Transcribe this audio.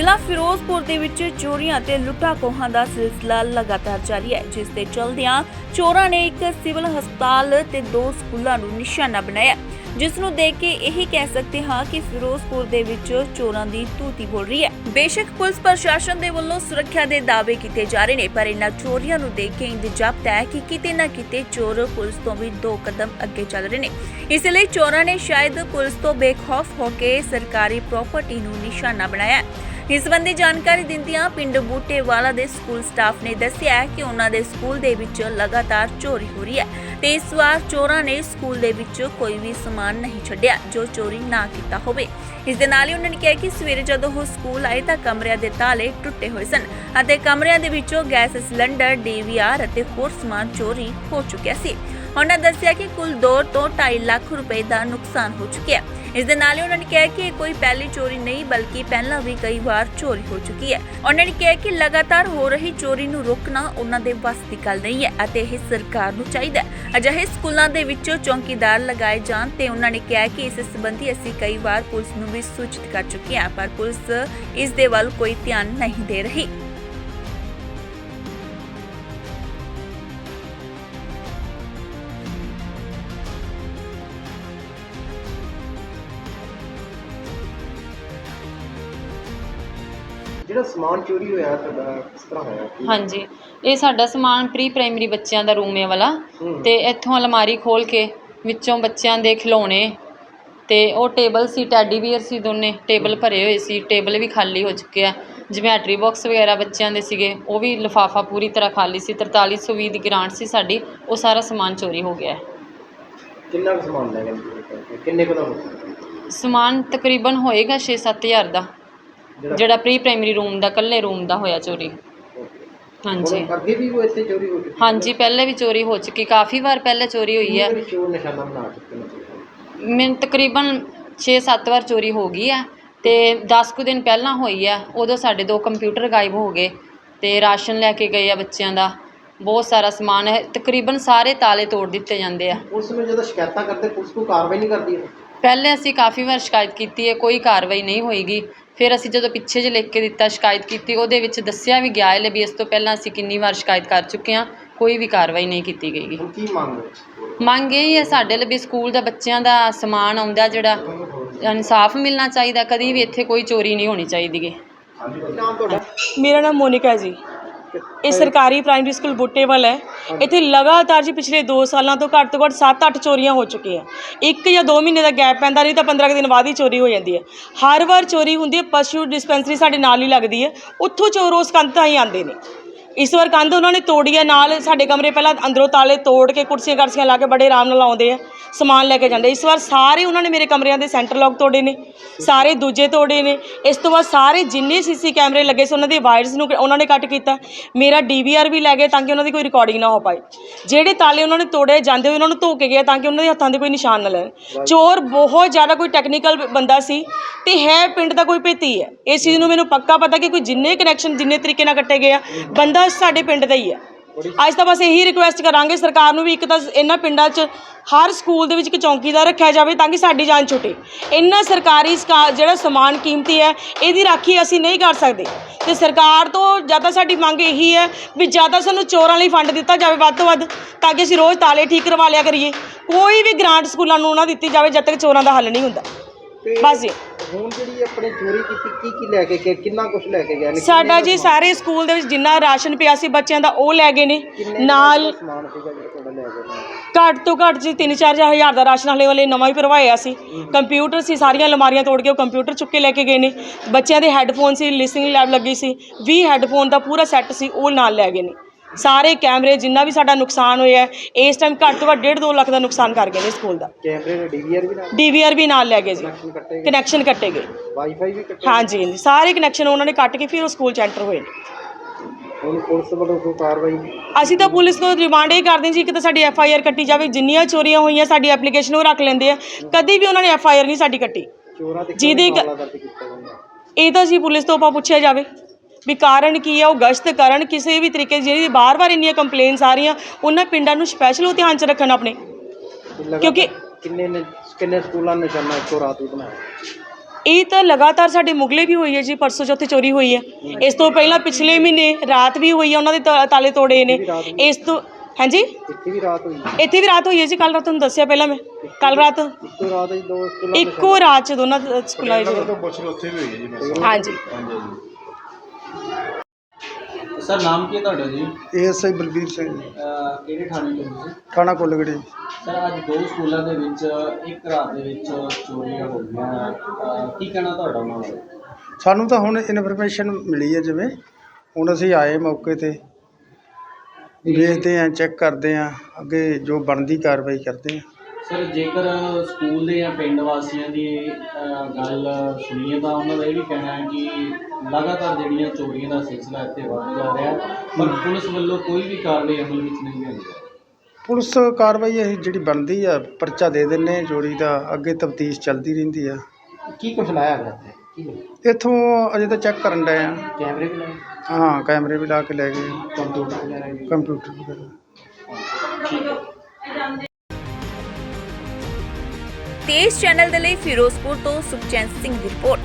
ਜ਼ਿਲ੍ਹਾ ਫਿਰੋਜ਼ਪੁਰ ਦੇ ਵਿੱਚ ਚੋਰੀਆਂ ਤੇ ਲੁੱਟਾਂ ਖੋਹਾਂ ਦਾ ਸਿਲਸਿਲਾ ਲਗਾਤਾਰ ਜਾਰੀ ਹੈ, ਜਿਸ ਦੇ ਚਲਦਿਆਂ ਚੋਰਾਂ ਨੇ ਇੱਕ ਸਿਵਲ ਹਸਪਤਾਲ ਤੇ ਦੋ ਸਕੂਲਾਂ ਨੂੰ ਨਿਸ਼ਾਨਾ ਬਣਾਇਆ। ਜਿਸ ਨੂੰ ਦੇਖ ਕੇ ਇਹੀ ਕਹਿ ਸਕਦੇ ਹਾਂ ਕਿ ਫਿਰੋਜ਼ਪੁਰ ਦੇ ਵਿੱਚ ਚੋਰਾਂ ਦੀ ਧੂਤੀ ਬੋਲ ਰਹੀ ਹੈ। ਬੇਸ਼ੱਕ ਪੁਲਿਸ ਪ੍ਰਸ਼ਾਸਨ ਦੇ ਵੱਲੋਂ ਸੁਰੱਖਿਆ ਦੇ ਦਾਅਵੇ ਕੀਤੇ ਜਾ ਰਹੇ ਨੇ, ਪਰ ਇਹਨਾਂ ਚੋਰੀਆਂ ਨੂੰ ਦੇਖ ਕੇ ਇੰਜ ਜਾਪਦਾ ਹੈ ਕਿ ਕਿਤੇ ਨਾ ਕਿਤੇ ਚੋਰ ਪੁਲਿਸ ਤੋਂ ਵੀ ਦੋ ਕਦਮ ਅੱਗੇ ਚੱਲ ਰਹੇ ਨੇ। ਇਸ ਲਈ ਚੋਰਾਂ ਨੇ ਸ਼ਾਇਦ ਪੁਲਿਸ ਤੋਂ ਬੇਖੌਫ ਹੋ ਕੇ ਸਰਕਾਰੀ ਪ੍ਰਾਪਰਟੀ ਨੂੰ ਨਿਸ਼ਾਨਾ ਬਣਾਇਆ ਇਸ ਸੰਬੰਧੀ ਜਾਣਕਾਰੀ ਦਿੰਦਿਆਂ ਪਿੰਡ ਬੂਟੇਵਾਲਾ ਦੇ ਸਕੂਲ ਸਟਾਫ ਨੇ ਦੱਸਿਆ ਕਿ ਉਹਨਾਂ ਦੇ ਸਕੂਲ ਦੇ ਵਿੱਚ ਲਗਾਤਾਰ ਚੋਰੀ ਹੋ ਰਹੀ ਹੈ ਤੇ ਇਸ ਵਾਰ ਚੋਰਾਂ ਨੇ ਸਕੂਲ ਦੇ ਵਿੱਚ ਕੋਈ ਵੀ ਸਮਾਨ ਨਹੀਂ ਛੱਡਿਆ ਜੋ ਚੋਰੀ ਨਾ ਕੀਤਾ ਹੋਵੇ। ਇਸ ਦੇ ਨਾਲ ਹੀ ਉਹਨਾਂ ਨੇ ਕਿਹਾ ਕਿ ਸਵੇਰੇ ਜਦੋਂ ਉਹ ਸਕੂਲ ਆਏ ਤਾਂ ਕਮਰਿਆਂ ਦੇ ਤਾਲੇ ਟੁੱਟੇ ਹੋਏ ਸਨ ਅਤੇ ਕਮਰਿਆਂ ਦੇ ਵਿੱਚੋਂ ਗੈਸ ਸਿਲੰਡਰ, ਡੀਵੀਆਰ ਅਤੇ ਹੋਰ ਸਮਾਨ ਚੋਰੀ ਹੋ ਚੁੱਕਿਆ ਸੀ। ਉਹਨਾਂ ਦੱਸਿਆ ਕਿ ਕੁੱਲ 2 ਤੋਂ 2.5 ਲੱਖ ਰੁਪਏ ਦਾ ਨੁਕਸਾਨ ਹੋ ਚੁੱਕਿਆ ਹੈ। ਇਸ ਦੇ ਨਾਲ ਹੀ ਉਹਨਾਂ ਨੇ ਕਿਹਾ ਕਿ ਇਹ ਕੋਈ ਪਹਿਲੀ ਚੋਰੀ ਨਹੀਂ, ਬਲਕਿ ਪਹਿਲਾਂ ਵੀ ਕਈ ਵਾਰ ਚੋਰੀ ਹੋ ਚੁੱਕੀ ਹੈ। ਉਹਨਾਂ ਨੇ ਕਿਹਾ ਕਿ ਲਗਾਤਾਰ ਹੋ ਰਹੀ ਚੋਰੀ ਨੂੰ ਰੋਕਣਾ ਉਹਨਾਂ ਦੇ ਵੱਸ ਦੀ ਗੱਲ ਨਹੀਂ ਹੈ ਅਤੇ ਇਹ ਸਰਕਾਰ ਨੂੰ ਚਾਹੀਦਾ ਹੈ। ਅਜਿਹੇ ਸਕੂਲਾਂ ਦੇ ਵਿੱਚੋਂ ਚੌਕੀਦਾਰ ਲਗਾਏ ਜਾਣ ਤੇ ਉਹਨਾਂ ਨੇ ਕਿਹਾ ਕਿ ਇਸ ਸੰਬੰਧੀ ਅਸੀਂ ਕਈ ਵਾਰ ਪੁਲਿਸ ਨੂੰ ਵੀ ਸੂਚਿਤ ਕਰ ਚੁੱਕੇ ਹਾਂ, ਪਰ ਪੁਲਿਸ ਇਸ ਦੇ ਵੱਲ ਕੋਈ ਧਿਆਨ ਨਹੀਂ ਦੇ ਰਹੀ। ਜਿਹੜਾ ਸਮਾਨ ਚੋਰੀ ਹੋਇਆ ਤੁਹਾਡਾ ਕਿਸ ਤਰ੍ਹਾਂ ਹੋਇਆ? ਕੀ- ਹਾਂਜੀ। ਇਹ ਸਾਡਾ ਸਮਾਨ ਪ੍ਰੀ ਪ੍ਰਾਇਮਰੀ ਬੱਚਿਆਂ ਦਾ ਰੂਮ ਹੈ ਵਾਲਾ। ਹੂੰ। ਤੇ ਇੱਥੋਂ ਅਲਮਾਰੀ ਖੋਲ ਕੇ ਵਿੱਚੋਂ ਬੱਚਿਆਂ ਦੇ ਖਿਡੌਣੇ ਤੇ ਉਹ ਟੇਬਲ ਸੀ ਟੈਡੀ ਬੀਅਰ ਸੀ ਦੋਨੇ। ਟੇਬਲ ਭਰੇ ਹੋਏ ਸੀ ਟੇਬਲ ਵੀ ਖਾਲੀ ਹੋ ਚੁੱਕੇ ਆ। ਜਿਮੈਟਰੀ ਬਾਕਸ ਵਗੈਰਾ ਬੱਚਿਆਂ ਦੇ ਸੀਗੇ ਉਹ ਵੀ ਲਿਫਾਫਾ ਪੂਰੀ ਤਰ੍ਹਾਂ ਖਾਲੀ ਸੀ। 4320 ਦੀ ਗ੍ਰਾਂਟ ਸੀ ਸਾਡੀ ਉਹ ਸਾਰਾ ਸਮਾਨ ਚੋਰੀ ਹੋ ਗਿਆ। ਹੈ ਕਿੰਨਾ ਕੁ ਸਮਾਨ ਲੈ ਗਏ? ਕਿੰਨੇ ਕੁ ਦਾ ਸਮਾਨ ਤਕਰੀਬਨ ਹੋਏਗਾ 6-7000 ਦਾ। ਜਿਹੜਾ ਪ੍ਰੀ ਪ੍ਰਾਇਮਰੀ ਰੂਮ ਦਾ ਇਕੱਲੇ ਰੂਮ ਦਾ ਹੋਇਆ ਚੋਰੀ। ਹਾਂਜੀ। ਅੱਗੇ ਵੀ ਉਹ ਇੱਥੇ ਚੋਰੀ ਹੋ ਚੁੱਕੀ ਹਾਂਜੀ ਪਹਿਲੇ ਵੀ ਚੋਰੀ ਹੋ ਚੁੱਕੀ ਕਾਫੀ ਵਾਰ ਪਹਿਲੇ ਚੋਰੀ ਹੋਈ ਹੈ। ਚੋਰ ਨਿਸ਼ਾਨਾ ਬਣਾ ਚੁੱਕੇ ਨੇ ਮੈਨੂੰ ਤਕਰੀਬਨ 6-7 ਵਾਰ ਚੋਰੀ ਹੋ ਗਈ ਹੈ ਤੇ 10 ਕੁ ਦਿਨ ਪਹਿਲਾਂ ਹੋਈ ਹੈ ਉਦੋਂ ਸਾਡੇ ਦੋ ਕੰਪਿਊਟਰ ਗਾਇਬ ਹੋ ਗਏ ਤੇ ਰਾਸ਼ਨ ਲੈ ਕੇ ਗਏ ਆ ਬੱਚਿਆਂ ਦਾ। ਬਹੁਤ ਸਾਰਾ ਸਮਾਨ ਹੈ ਤਕਰੀਬਨ ਸਾਰੇ ਤਾਲੇ ਤੋੜ ਦਿੱਤੇ ਜਾਂਦੇ ਆ। ਪੁਲਿਸ ਨੂੰ ਜਦੋਂ ਸ਼ਿਕਾਇਤਾਂ ਕਰਦੇ ਪੁਲਿਸ ਕੋਈ ਕਾਰਵਾਈ ਨਹੀਂ ਕਰਦੀ? ਪਹਿਲੇ ਅਸੀਂ ਕਾਫੀ ਵਾਰ ਸ਼ਿਕਾਇਤ ਕੀਤੀ ਹੈ ਕੋਈ ਕਾਰਵਾਈ ਨਹੀਂ ਹੋਏਗੀ। ਫਿਰ ਅਸੀਂ ਜਦੋਂ ਪਿੱਛੇ ਜੇ ਲਿਖ ਕੇ ਦਿੱਤਾ ਸ਼ਿਕਾਇਤ ਕੀਤੀ ਉਹਦੇ ਵਿੱਚ ਦੱਸਿਆ ਵੀ ਗਿਆ ਹੈ ਵੀ ਇਸ ਤੋਂ ਪਹਿਲਾਂ ਅਸੀਂ ਕਿੰਨੀ ਵਾਰ ਸ਼ਿਕਾਇਤ ਕਰ ਚੁੱਕੇ ਹਾਂ ਕੋਈ ਵੀ ਕਾਰਵਾਈ ਨਹੀਂ ਕੀਤੀ ਗਈ। ਹੁਣ ਕੀ ਮੰਗ ਹੈ ਮੰਗ ਇਹ ਹੀ ਹੈ ਸਾਡੇ ਲਈ ਵੀ ਸਕੂਲ ਦਾ ਬੱਚਿਆਂ ਦਾ ਸਮਾਨ ਆਉਂਦਾ ਜਿਹੜਾ ਇਨਸਾਫ ਮਿਲਣਾ ਚਾਹੀਦਾ ਕਦੀ ਵੀ ਇੱਥੇ ਕੋਈ ਚੋਰੀ ਨਹੀਂ ਹੋਣੀ ਚਾਹੀਦੀ ਗੀ। ਨਾਮ ਤੁਹਾਡਾ ਮੇਰਾ ਨਾਮ ਮੋਨਿਕਾ ਹੈ ਜੀ। ਇਹ ਸਰਕਾਰੀ ਪ੍ਰਾਇਮਰੀ ਸਕੂਲ ਬੁੱਟੇਵਲ ਹੈ। ਇੱਥੇ ਲਗਾਤਾਰ ਜੀ ਪਿਛਲੇ 2 ਸਾਲਾਂ ਤੋਂ ਘੱਟ ਤੋਂ ਘੱਟ 7-8 ਚੋਰੀਆਂ ਹੋ ਚੁੱਕੀਆਂ ਇੱਕ ਜਾਂ 2 ਮਹੀਨੇ ਦਾ ਗੈਪ ਪੈਂਦਾ ਨਹੀਂ ਤਾਂ 15 ਕੁ ਦਿਨ ਬਾਅਦ ਹੀ ਚੋਰੀ ਹੋ ਜਾਂਦੀ ਹੈ। ਹਰ ਵਾਰ ਚੋਰੀ ਹੁੰਦੀ ਹੈ, ਪਸ਼ੂ ਡਿਸਪੈਂਸਰੀ ਸਾਡੇ ਨਾਲ ਹੀ ਲੱਗਦੀ ਹੈ। ਉੱਥੋਂ ਚੋਰ ਉਸ ਕੰਧ ਤਾਂ ਹੀ ਆਉਂਦੇ ਨੇ। ਇਸ ਵਾਰ ਕੰਧ ਉਹਨਾਂ ਨੇ ਤੋੜੀ ਹੈ ਨਾਲ ਸਾਡੇ ਕਮਰੇ ਪਹਿਲਾਂ ਅੰਦਰੋਂ ਤਾਲੇ ਤੋੜ ਕੇ ਕੁਰਸੀਆਂ ਕਰਸੀਆਂ ਲਾ ਕੇ ਬੜੇ ਆਰਾਮ ਨਾਲ ਆਉਂਦੇ ਆ। ਸਮਾਨ ਲੈ ਕੇ ਜਾਂਦੇ। ਇਸ ਵਾਰ ਸਾਰੇ ਉਹਨਾਂ ਨੇ ਮੇਰੇ ਕਮਰਿਆਂ ਦੇ ਸੈਂਟਰ ਲੌਕ ਤੋੜੇ ਨੇ ਸਾਰੇ ਦੂਜੇ ਤੋੜੇ ਨੇ। ਇਸ ਤੋਂ ਬਾਅਦ ਸਾਰੇ ਜਿੰਨੇ ਸੀਸੀ ਕੈਮਰੇ ਲੱਗੇ ਸੀ ਉਹਨਾਂ ਦੇ ਵਾਇਰਸ ਨੂੰ ਉਹਨਾਂ ਨੇ ਕੱਟ ਕੀਤਾ। ਮੇਰਾ ਡੀਵੀਆਰ ਵੀ ਲੈ ਗਏ ਤਾਂ ਕਿ ਉਹਨਾਂ ਦੀ ਕੋਈ ਰਿਕਾਰਡਿੰਗ ਨਾ ਹੋ ਪਾਏ। ਜਿਹੜੇ ਤਾਲੇ ਉਹਨਾਂ ਨੇ ਤੋੜੇ ਜਾਂਦੇ ਹੋਏ ਉਹਨਾਂ ਨੂੰ ਧੋ ਕੇ ਗਏ ਤਾਂ ਕਿ ਉਹਨਾਂ ਦੇ ਹੱਥਾਂ ਦੇ ਕੋਈ ਨਿਸ਼ਾਨ ਨਾ ਲੈਣ। ਚੋਰ ਬਹੁਤ ਜ਼ਿਆਦਾ ਕੋਈ ਟੈਕਨੀਕਲ ਬੰਦਾ ਸੀ ਤੇ ਹੈ ਪਿੰਡ ਦਾ ਕੋਈ ਭੇਤੀ ਹੈ। ਇਸ ਚੀਜ਼ ਨੂੰ ਮੈਨੂੰ ਪੱਕਾ ਪਤਾ ਕਿ ਕੋਈ ਜਿੰਨੇ ਕਨੈਕਸ਼ਨ ਜਿੰਨੇ ਤਰੀਕੇ ਨਾਲ ਕੱਟੇ ਗਏ ਆ ਬੰਦਾ ਸਾਡੇ ਪਿੰਡ ਦਾ ਹੀ ਹੈ। ਅੱਜ ਤਾਂ ਬਸ ਇਹੀ ਰਿਕੁਐਸਟ ਕਰਾਂਗੇ ਸਰਕਾਰ ਨੂੰ ਵੀ ਇੱਕ ਤਾਂ ਇਹਨਾਂ ਪਿੰਡਾਂ 'ਚ ਹਰ ਸਕੂਲ ਦੇ ਵਿੱਚ ਇੱਕ ਚੌਕੀਦਾਰ ਰੱਖਿਆ ਜਾਵੇ ਤਾਂ ਕਿ ਸਾਡੀ ਜਾਨ ਛੁੱਟੇ। ਇੰਨਾ ਸਰਕਾਰੀ ਸਕਾ- ਜਿਹੜਾ ਸਮਾਨ ਕੀਮਤੀ ਹੈ ਇਹਦੀ ਰਾਖੀ ਅਸੀਂ ਨਹੀਂ ਕਰ ਸਕਦੇ। ਤੇ ਸਰਕਾਰ ਤੋਂ ਜ਼ਿਆਦਾ ਸਾਡੀ ਮੰਗ ਇਹੀ ਹੈ ਵੀ ਜ਼ਿਆਦਾ ਸਾਨੂੰ ਚੋਰਾਂ ਲਈ ਫੰਡ ਦਿੱਤਾ ਜਾਵੇ ਵੱਧ ਤੋਂ ਵੱਧ ਤਾਂ ਕਿ ਅਸੀਂ ਰੋਜ਼ ਤਾਲੇ ਠੀਕ ਕਰਵਾ ਲਿਆ ਕਰੀਏ। ਕੋਈ ਵੀ ਗ੍ਰਾਂਟ ਸਕੂਲਾਂ ਨੂੰ ਨਾ ਦਿੱਤੀ ਜਾਵੇ ਜਦ ਤੱਕ ਚੋਰਾਂ ਦਾ ਹੱਲ ਨਹੀਂ ਹੁੰਦਾ। ਬਸ ਜੀ। ਹੁਣ ਜਿਹੜੀ ਆਪਣੇ ਚੋਰੀ ਕੀਤੀ ਕੀ ਕੀ ਲੈ ਕੇ ਗਏ ਕਿੰਨਾ ਕੁਝ ਲੈ ਕੇ ਗਏ ਨੇ ਸਾਡਾ ਜੀ ਸਾਰੇ ਸਕੂਲ ਦੇ ਵਿੱਚ ਜਿੰਨਾ ਰਾਸ਼ਨ ਪਿਆ ਸੀ ਬੱਚਿਆਂ ਦਾ ਉਹ ਲੈ ਗਏ ਨੇ। ਨਾਲ ਸਮਾਨ ਸੀਗਾ ਜਿਹੜਾ ਤੁਹਾਡਾ ਲੈ ਗਏ ਨੇ? ਘੱਟ ਤੋਂ ਘੱਟ ਜੀ 3-4 ਹਜ਼ਾਰ ਦਾ ਰਾਸ਼ਨ ਵਾਲੇ ਵਾਲੇ ਨਵਾਂ ਹੀ ਭਰਵਾਇਆ ਸੀ। ਕੰਪਿਊਟਰ ਸੀ ਸਾਰੀਆਂ ਅਲਮਾਰੀਆਂ ਤੋੜ ਕੇ ਉਹ ਕੰਪਿਊਟਰ ਚੁੱਕ ਕੇ ਲੈ ਕੇ ਗਏ ਨੇ। ਬੱਚਿਆਂ ਦੇ ਹੈੱਡਫੋਨ ਸੀ ਲਿਸਨਿੰਗ ਲੈਬ ਲੱਗੀ ਸੀ 20 ਹੈੱਡਫੋਨ ਦਾ ਪੂਰਾ ਸੈੱਟ ਸੀ ਉਹ ਨਾਲ ਲੈ ਗਏ ਨੇ। ਸਾਰੇ ਕੈਮਰੇ ਜਿੰਨਾ ਵੀ ਸਾਡਾ ਨੁਕਸਾਨ ਹੋਇਆ ਹੈ, ਇਸ ਟਾਈਮ ਘੱਟ ਤੋਂ ਘੱਟ 1.5-2 ਲੱਖ ਦਾ ਨੁਕਸਾਨ ਕਰ ਗਏ ਨੇ ਸਕੂਲ ਦਾ। ਕੈਮਰੇ ਦੇ ਡੀਵੀਆਰ ਵੀ ਨਾਲ? ਡੀਵੀਆਰ ਵੀ ਨਾਲ ਲੈ ਗਏ ਜੀ। ਕਨੈਕਸ਼ਨ ਕੱਟੇ ਗਏ? ਕਨੈਕਸ਼ਨ ਕੱਟੇ ਗਏ। ਵਾਈਫਾਈ ਵੀ ਕੱਟੇ ਹਾਂਜੀ ਹਾਂਜੀ, ਸਾਰੇ ਕਨੈਕਸ਼ਨ ਉਹਨਾਂ ਨੇ ਕੱਟ ਕੇ ਫਿਰ ਉਹ ਸਕੂਲ 'ਚ ਐਂਟਰ ਹੋਏ ਨੇ। ਹੁਣ ਪੁਲਿਸ ਵੱਲੋਂ ਕੋਈ ਕਾਰਵਾਈ? ਅਸੀਂ ਤਾਂ ਪੁਲਿਸ ਤੋਂ ਡਿਮਾਂਡ ਇਹ ਕਰਦੇ ਹਾਂ ਜੀ ਕਿ ਤਾਂ ਸਾਡੀ ਐਫ ਆਈ ਆਰ ਕੱਟੀ ਜਾਵੇ ਜਿੰਨੀਆਂ ਚੋਰੀਆਂ ਹੋਈਆਂ ਸਾਡੀ ਐਪਲੀਕੇਸ਼ਨ ਉਹ ਰੱਖ ਲੈਂਦੇ ਆ। ਕਦੀ ਵੀ ਉਹਨਾਂ ਨੇ ਐਫ ਆਈ ਆਰ ਨਹੀਂ ਸਾਡੀ ਕੱਟੀ। ਚੋਰਾਂ ਤੇ ਜਿਹਦੇ ਕਿਉਂ ਕ- ਮਾਮਲਾ ਦਰਜ ਕੀਤਾ ਜਾਂਦਾ? ਇਹ ਤਾਂ ਜੀ ਪੁਲਿਸ ਤੋਂ ਆਪਾਂ ਪੁੱਛਿਆ ਜਾਵੇ। ਵੀ ਕਾਰਨ ਕੀ ਹੈ ਉਹ ਗਸ਼ਤ ਕਰਨ ਕਿਸੇ ਵੀ ਤਰੀਕੇ ਜਿਹੜੀ ਬਾਰ-ਬਾਰ ਇੰਨੀਆਂ ਕੰਪਲੇਨਸ ਆ ਰਹੀਆਂ ਉਹਨਾਂ ਪਿੰਡਾਂ ਨੂੰ ਸਪੈਸ਼ਲ ਉਹ ਧਿਆਨ 'ਚ ਰੱਖਣ ਆਪਣੇ। ਕਿਉਂਕਿ- ਕਿੰਨੇ ਨੇ ਕਿੰਨੇ ਸਕੂਲਾਂ ਨੇ ਨਿਸ਼ਾਨਾ ਇੱਕੋ ਰਾਤ ਹੀ ਬਣਾਇਆ? ਇਹ ਤਾਂ ਲਗਾਤਾਰ ਸਾਡੇ ਮੁਗਲੇ ਵੀ ਹੋਈ ਹੈ ਜੀ ਪਰਸੋਂ ਚੌਥੇ ਚੋਰੀ ਹੋਈ ਹੈ। ਇਸ ਤੋਂ ਪਹਿਲਾਂ ਪਿਛਲੇ ਮਹੀਨੇ ਰਾਤ ਵੀ ਹੋਈ ਹੈ ਉਹਨਾਂ ਦੇ ਤਾ- ਤਾਲੇ ਤੋੜੇ ਨੇ। ਇਸ ਤੋਂ ਹਾਂਜੀ? ਇੱਥੇ ਵੀ ਰਾਤ ਹੋਈ ਇੱਥੇ ਵੀ ਰਾਤ ਹੋਈ ਹੈ ਜੀ ਕੱਲ ਰਾਤ ਤੁਹਾਨੂੰ ਦੱਸਿਆ ਪਹਿਲਾਂ ਮੈਂ। ਕੱਲ ਰਾਤ ਇੱਕੋ ਰਾਤ ਵਿੱਚ ਦੋ ਸਕੂਲਾਂ ਇੱਕੋ ਰਾਤ ਚ ਦੋਨਾਂ ਅ, ਸਕੂਲਾਂ ਵਿੱਚ ਹਾਂਜੀ। ਸਰ ਨਾਮ ਕੀ ਹੈ ਤੁਹਾਡਾ ਜੀ? ਏਐਸਆਈ ਬਲਬੀਰ ਸਿੰਘ। ਜੀ, ਅਹ ਕਿਹੜੇ ਥਾਣੇ ਤੋਂ ਤੁਸੀਂ ਥਾਣਾ ਕੋਲਗੜੀ। ਸਰ ਅੱਜ ਦੋ ਸਕੂਲਾਂ ਦੇ ਵਿੱਚ ਇੱਕ ਰਾਤ ਦੇ ਵਿੱਚ ਚੋਰੀਆਂ ਹੋ ਗਈਆਂ। ਅਹ ਕੀ ਕਹਿਣਾ ਤੁਹਾਡਾ ਉਹਨਾਂ ਬਾਰੇ? ਸਾਨੂੰ ਤਾਂ ਹੁਣ ਇਨਫੋਰਮੇਸ਼ਨ ਮਿਲੀ ਹੈ ਜਿਵੇਂ। ਹੁਣ ਅਸੀਂ ਆਏ ਮੌਕੇ ਤੇ। ਵੇਖਦੇ ਆਂ ਚੈੱਕ ਕਰਦੇ ਆਂ ਅੱਗੇ ਜੋ ਬਣਦੀ ਕਾਰਵਾਈ ਕਰਦੇ ਆਂ ਸਰ ਜੇਕਰ ਸਕੂਲ ਦੇ ਜਾਂ ਪਿੰਡ ਵਾਸੀਆਂ ਦੀ ਅਹ ਗੱਲ ਸੁਣੀਏ ਤਾਂ ਉਹਨਾਂ ਦਾ ਇਹ ਵੀ ਕਹਿਣਾ ਹੈ ਕਿ ਲਗਾਤਾਰ ਜਿਹੜੀਆਂ ਚੋਰੀਆਂ ਦਾ ਸਿਲਸਿਲਾ ਇੱਥੇ ਵੱਧ ਜਾ ਰਿਹਾ ਹੈ ਪਰ ਪੁਲਿਸ ਵੱਲੋਂ ਕੋਈ ਵੀ ਕਾਰਵਾਈ ਅਮਲ ਵਿੱਚ ਨਹੀਂ ਲਿਆਂਦੀ ਜਾ ਰਹੀ ਪੁਲਿਸ ਕਾਰਵਾਈ ਇਹ ਜਿਹੜੀ ਬਣਦੀ ਆ ਪਰਚਾ ਦੇ ਦਿੰਨੇ ਚੋਰੀ ਦਾ ਅੱਗੇ ਤਫਤੀਸ਼ ਚੱਲਦੀ ਰਹਿੰਦੀ ਆ। ਕੀ ਕੁਛ ਲਾਇਆ ਗਿਆ ਇੱਥੇ? ਕੀ ਹੋਇਆ? ਇੱਥੋਂ ਅਜੇ ਤਾਂ ਚੈੱਕ ਕਰਨ ਡਏ ਆ। ਕੈਮਰੇ ਵੀ ਲਾਏ? ਹਾਂ ਕੈਮਰੇ ਵੀ ਲਾ ਕੇ ਲੈ ਗਏ। ਕੰਪਿਊਟਰ ਵਗੈਰਾ ਵੀ ਕੰਪਿਊਟਰ ਵਗੈਰਾ। ਤੇਜ਼ ਚੈਨਲ ਦੇ ਲਈ ਫਿਰੋਜ਼ਪੁਰ ਤੋਂ ਸੁਖਚੈਨ ਸਿੰਘ ਦੀ ਰਿਪੋਰਟ।